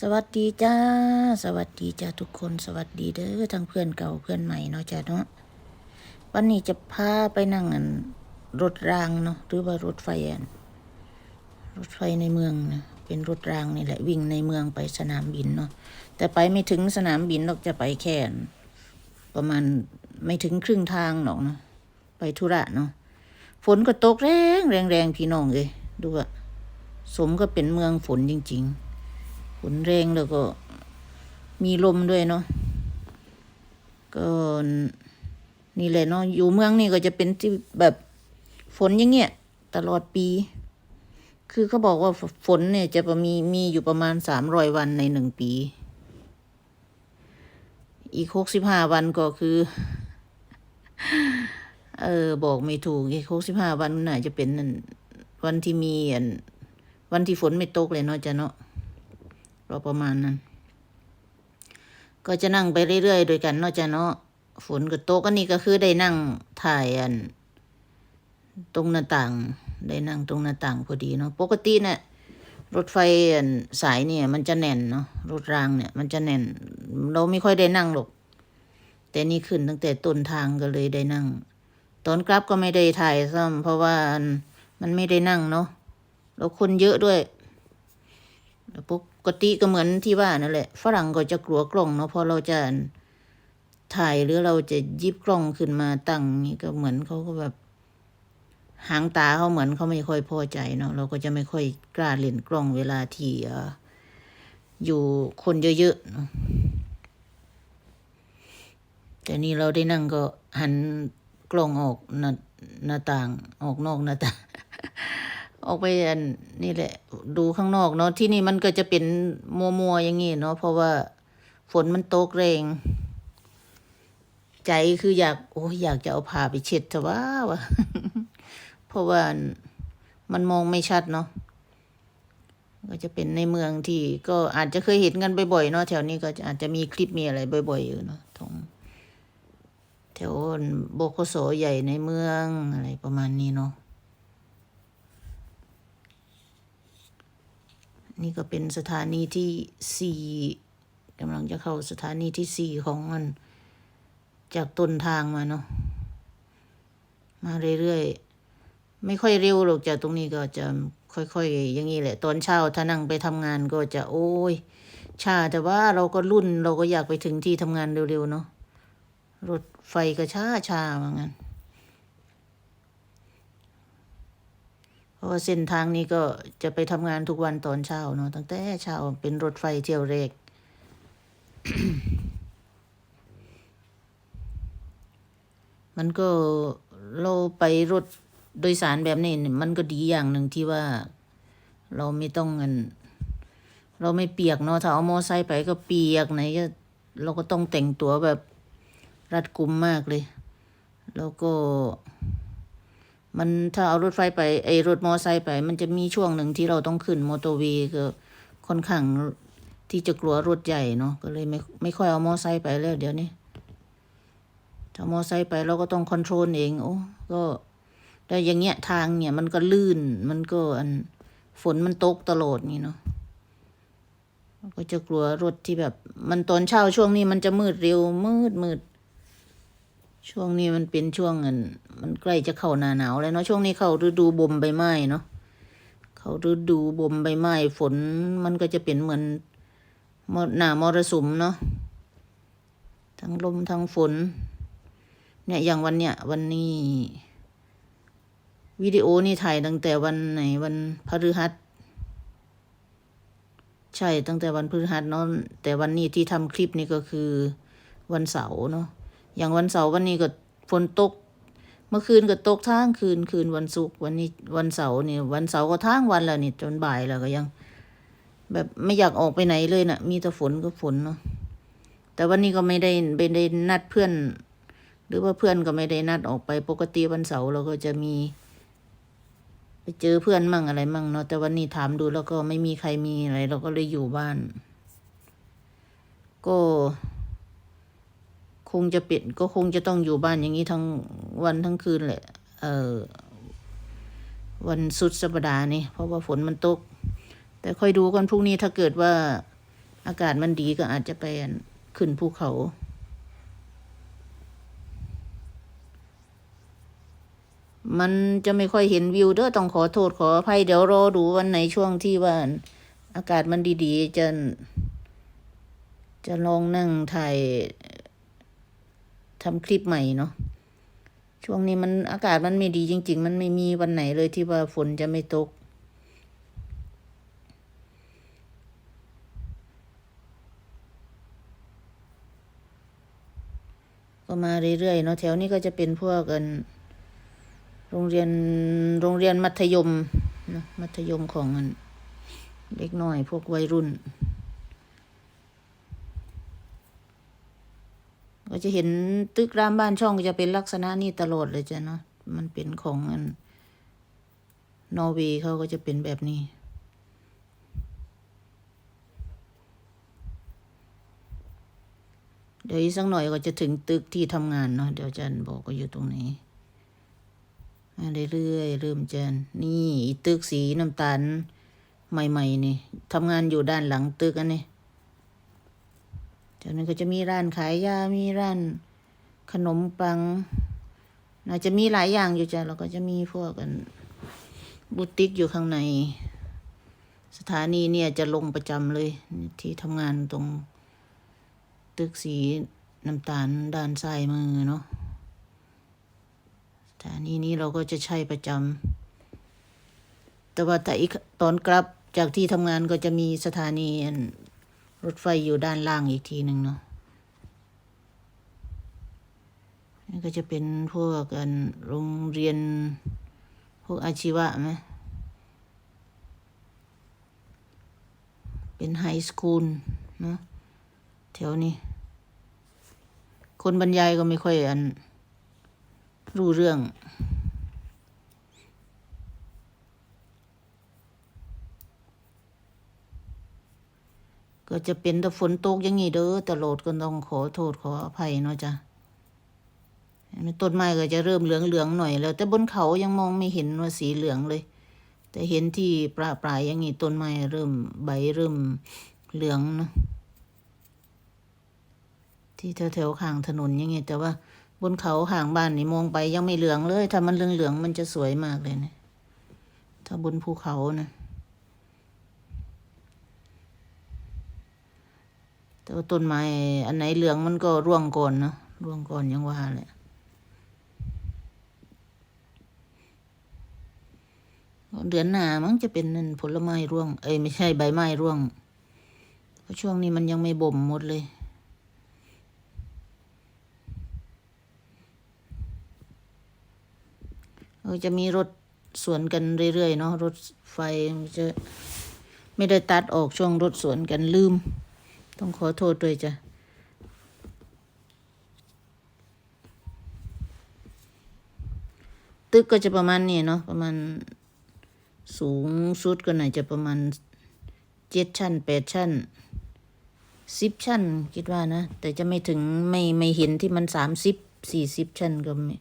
สวัสดีจ้า สวัสดีจ้าทุกคนสวัสดีเด้อทั้งเพื่อนเก่าเพื่อนใหม่เนาะจ้าเนาะวันนี้จะพาไปนั่งอันรถรางเนาะหรือว่ารถไฟอันรถไฟในเมืองนะเป็นรถรางนี่แหละวิ่งในเมืองไปสนามบินเนาะแต่ไปไม่ถึงสนามบินหรอกจะไปแค่ประมาณไม่ถึงครึ่งทางหรอกเนาะไปธุระเนาะฝนก็ตกแรงแรงแรงพี่น้องเลยดูว่าสมก็เป็นเมืองฝนจริง ๆ นแรงแล้วก็มีลมด้วยเนาะก็นี่แหละเนาะอยู่เมืองนี่ก็จะเป็นที่แบบฝนอย่างเงี้ยตลอดปี คือเขาบอกว่าฝนเนี่ยจะมีมีอยู่ประมาณสามร้อยวันในหนึ่งปี อีกหกสิบห้าวันก็คือ เออบอกไม่ถูกอีกหกสิบห้าวันน่าจะเป็นวันที่มีอันวันที่ฝนไม่ตกเลยเนาะจะเนาะ เราประมาณนั้น ก็จะนั่งไปเรื่อยๆโดยกันเนาะจะเนาะฝนก็ตกก็นี่ก็คือได้นั่งถ่ายอัน ตรงหน้าต่าง ได้นั่งตรงหน้าต่างพอดีเนาะปกติเนี่ยรถไฟอันสายเนี่ย มันจะแน่นเนาะรถรางเนี่ย มันจะแน่น เราไม่ค่อยได้นั่งหรอก แต่นี่ขึ้นตั้งแต่ต้นทางก็เลยได้นั่ง ตอนกลับก็ไม่ได้ถ่ายซ้ำเพราะว่ามันไม่ได้นั่งเนาะแล้วคนเยอะด้วยแล้วปุ๊บ กติก็เหมือนที่ว่านั่นแหละ ฝรั่งก็จะกลัวกล้องเนาะพอเราจะถ่ายหรือเราจะยิบกล้องขึ้นมาตั้งนี่ก็เหมือนเขาก็แบบ หางตาเขาเหมือนเขาไม่ค่อยพอใจเนาะเราก็จะไม่ค่อยกล้าเล่นกล้องเวลาที่เออยู่คนเยอะๆเนาะแต่นี่เราได้นั่งก็หันกล้องออกหน้าหน้าต่างออกนอกหน้าต่าง ออกไปอันนี่แหละ ดูข้างนอกเนาะที่นี่มันก็จะเป็นมัวมัวอย่างงี้เนาะเพราะว่าฝนมันตกแรง ใจคืออยากโอ้ยอยากจะเอาผ้าไปเช็ดแต่ว่าวะเพราะว่ามันมองไม่ชัดเนาะก็จะเป็นในเมืองที่ก็อาจจะเคยเห็นกันบ่อยๆเนาะแถวนี้ก็อาจจะมีคลิปมีอะไรบ่อย ๆ อยู่เนาะตรงแถวโบกสใหญ่ในเมืองอะไรประมาณนี้เนาะ นี่ก็เป็นสถานีที่สี่กำลังจะเข้าสถานีที่สี่ของมัน จากต้นทางมาเนาะมาเรื่อยๆ ไม่ค่อยเร็วหรอกจากตรงนี้ก็จะค่อยๆ อย่างนี้แหละ ตอนเช้าถ้านั่งไปทำงานก็จะโอ้ยช้าแต่ว่าเราก็รุ่นเราก็อยากไปถึงที่ทำงานเร็วๆ เนาะรถไฟก็ช้าช้าเหมือนกันเพ ราะว่าเส้นทางนี้ก็จะไปทำงานทุกวันตอนเช้าเนาะตั้งแต่เช้าเป็นรถไฟเที่ยวเรกมันก็เราไปรถโดยสารแบบนี้มันก็ดีอย่างหนึ่งที่ว่า เราไม่ต้องเงินเราไม่เปียกเนาะถ้าเอามอไซค์ไปก็เปียกไหนก็เราก็ต้องแต่งตัวแบบรัดกุมมากเลย แล้วก็ มันถ้าเอารถไฟไปไอ้รถมอไซค์ไป มันจะมีช่วงหนึ่งที่เราต้องขึ้นมอเตอร์เวย์ก็ค่อนข้างที่จะกลัวรถใหญ่เนาะก็เลยไม่ไม่ค่อยเอามอไซค์ไปแล้วเดี๋ยวนี้ถ้ามอไซค์ไปเราก็ต้องคอนโทรลเองโอ้ก็แต่อย่างเงี้ยทางเนี่ยมันก็ลื่นมันก็อันฝนมันตกตลอดนี่เนาะก็จะกลัวรถที่แบบ มันตอนเช้าช่วงนี้มันจะมืดเร็วมืดมืด ช่วงนี้มันเป็นช่วงอันมันใกล้จะเข้าหน้าหนาวแล้วเนาะช่วงนี้เข้าฤดูบ่มใบไม้เนาะเข้าฤดูบ่มใบไม้ฝนมันก็จะเป็นเหมือนหน้ามรสุมเนาะทั้งลมทั้งฝน เนี่ยอย่างวันเนี้ยวันนี้วิดีโอนี่ถ่ายตั้งแต่วันไหนวันพฤหัสใช่ตั้งแต่วันพฤหัสเนาะแต่วันนี้ที่ทำคลิปนี่ก็คือวันเสาร์เนาะ อย่างวันเสาร์วันนี้ก็ฝนตก เมื่อคืนก็ตกทั้งคืนคืนวันศุกร์วันนี้วันเสาร์นี่วันเสาร์ก็ทั้งวันแล้วนี่จนบ่ายแล้วก็ยัง แบบไม่อยากออกไปไหนเลยนะ่ะ มีแต่ฝนก็ฝนเนาะแต่วันนี้ก็ไม่ได้ไม่ได้นัดเพื่อน หรือว่าเพื่อนก็ไม่ได้นัดออกไปปกติวันเสาร์เราก็จะมี ไปเจอเพื่อนมั่งอะไรมั่งเนาะแต่วันนี้ถามดูแล้วก็ไม่มีใครมีอะไร เราก็เลยอยู่บ้าน ก็ คงจะเป็นก็คงจะต้องอยู่บ้านอย่างนี้ทั้งวันทั้งคืนแหละ เออวันสุดสัปดาห์นี่เพราะว่าฝนมันตก แต่ค่อยดูกันพรุ่งนี้ถ้าเกิดว่าอากาศมันดีก็อาจจะไปขึ้นภูเขา มันจะไม่ค่อยเห็นวิวเด้อต้องขอโทษขออภัยเดี๋ยวรอดูวันไหนช่วงที่ว่าอากาศมันดีๆจะจะลองนั่งถ่าย ทำคลิปใหม่เนาะช่วงนี้มันอากาศมันไม่ดีจริง ๆ มันไม่มีวันไหนเลยที่ว่าฝนจะไม่ตก ก็มาเรื่อยๆเนาะแถวนี้ก็จะเป็นพวกกันโรงเรียนโรงเรียนมัธยมนะมัธยมของอันเด็กน้อยพวกวัยรุ่น ก็จะเห็นตึกรามบ้านช่องก็จะเป็นลักษณะนี้ตลอดเลยจ้ะเนาะมันเป็นของอันนอร์เวย์เขาก็จะเป็นแบบนี้ เดี๋ยวอีกสักหน่อยก็จะถึงตึกที่ทำงานเนาะเดี๋ยวจันบอกว่าอยู่ตรงไหนมาเรื่อยๆเริ่มจะนี่ตึกสีน้ำตาลใหม่ ๆ นี่ทำงานอยู่ด้านหลังตึกอันนี้ จากนั้นก็จะมีร้านขายยา มีร้านขนมปังน่าจะมีหลายอย่างอยู่จ้ะแล้วก็จะมีพวกกันบุติกอยู่ข้างใน สถานีเนี่ยจะลงประจำเลยที่ทำงานตรง ตึกสีน้ำตาลด้านซ้ายมือเนาะสถานีนี้เราก็จะใช้ประจำแต่ว่าแต่อีกตอนกลับจากที่ทำงานก็จะมีสถานี รถไฟอยู่ด้านล่างอีกทีหนึ่งเนาะนี่ก็จะเป็นพวกอันโรงเรียน พวกอาชีวะไหมเป็นไฮสคูลเนาะแถวนี้ คนบรรยายก็ไม่ค่อยอันรู้เรื่อง ก็จะเป็นแต่ฝนตกอย่างนี้เด้อตลอดก็ต้องขอโทษขออภัยเนาะจ้ะต้นไม้ก็จะเริ่มเหลืองๆหลืองหน่อยแล้ว แต่บนเขายังมองไม่เห็นว่าสีเหลืองเลย แต่เห็นที่ปลาปลายอย่างนี้ต้นไม้เริ่มใบเริ่มเหลืองเนาะที่แถวๆข้างถนนอย่างเงี้ยแต่ว่าบนเขาห่างบ้านนี่มองไปยังไม่เหลืองเลย ถ้ามันเหลืองๆมันจะสวยมากเลยนะถ้าบนภูเขานะ แต่ว่าต้นไม้อันไหนเหลืองมันก็ร่วงก่อนเนาะร่วงก่อนยังว่าแหละเดือนหน้ามั้งจะเป็นนั่นผลไม้ร่วง เอ้ยไม่ใช่ใบไม้ร่วง เพราะช่วงนี้มันยังไม่บ่มหมดเลยเออจะมีรถสวนกันเรื่อยๆเนาะรถไฟจะไม่ได้ตัดออกช่วงรถสวนกันลืม ต้องขอโทษด้วยจ้ะ ตึกก็จะประมาณนี้เนาะประมาณสูงสุดก็น่าจะประมาณเจ็ดชั้นแปดชั้นสิบชั้น คิดว่านะ แต่จะไม่ถึงไม่ไม่เห็นที่มันสามสิบสี่สิบชั้นก็ไม่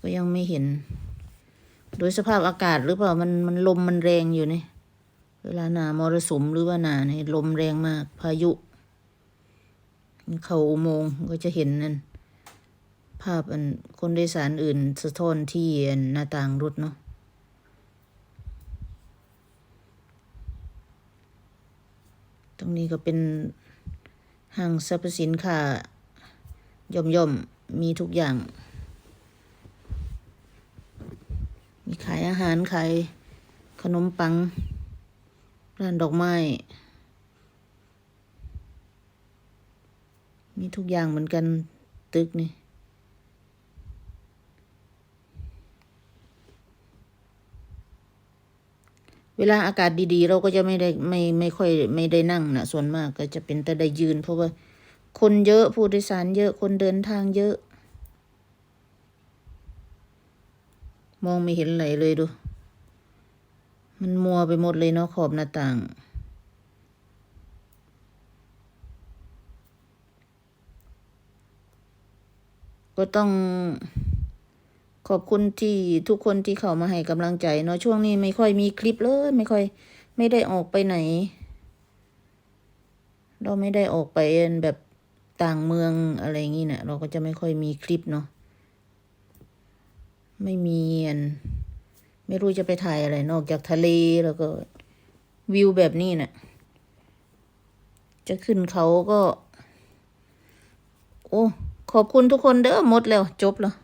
ก็ยังไม่เห็น โดยสภาพอากาศหรือเปล่ามันมันลมมันแรงอยู่นี่ เวลาหนามรสุมหรือว่าหนาเนี่ยลมแรงมาก พายุเขาอุโมงก็จะเห็นนั่นภาพอันคนโดยสารอื่น สะท้อนที่นหน้าต่างรถเนาะตรงนี้ก็เป็นห้างสรรพสินค้าย่อมย่อมมีทุกอย่าง มีขายอาหารขายขนมปัง ร้านดอกไม้ มีทุกอย่างเหมือนกันตึกนี่เวลาอากาศดีๆ เราก็จะไม่ได้ไม่ไม่ค่อยไม่ได้นั่งนะส่วนมากก็จะเป็นแต่ได้ยืน เพราะว่าคนเยอะผู้โดยสารเยอะคนเดินทางเยอะ มองไม่เห็นอะไรเลยดู มันมัวไปหมดเลยเนาะขอบหน้าต่าง ก็ต้องขอบคุณที่ทุกคนที่เข้ามาให้กำลังใจเนาะช่วงนี้ไม่ค่อยมีคลิปเลย ไม่ค่อย ไม่ได้ออกไปไหน เราไม่ได้ออกไปแบบต่างเมืองอะไรอย่างงี้เนี่ยเราก็จะไม่ค่อยมีคลิปเนาะไม่มีอัน ไม่รู้จะไปถ่ายอะไรนอกจากทะเลแล้วก็วิวแบบนี้เนี่ยจะขึ้นเขาก็ โอ้ ขอบคุณทุกคนเด้อหมดแล้ว จบแล้ว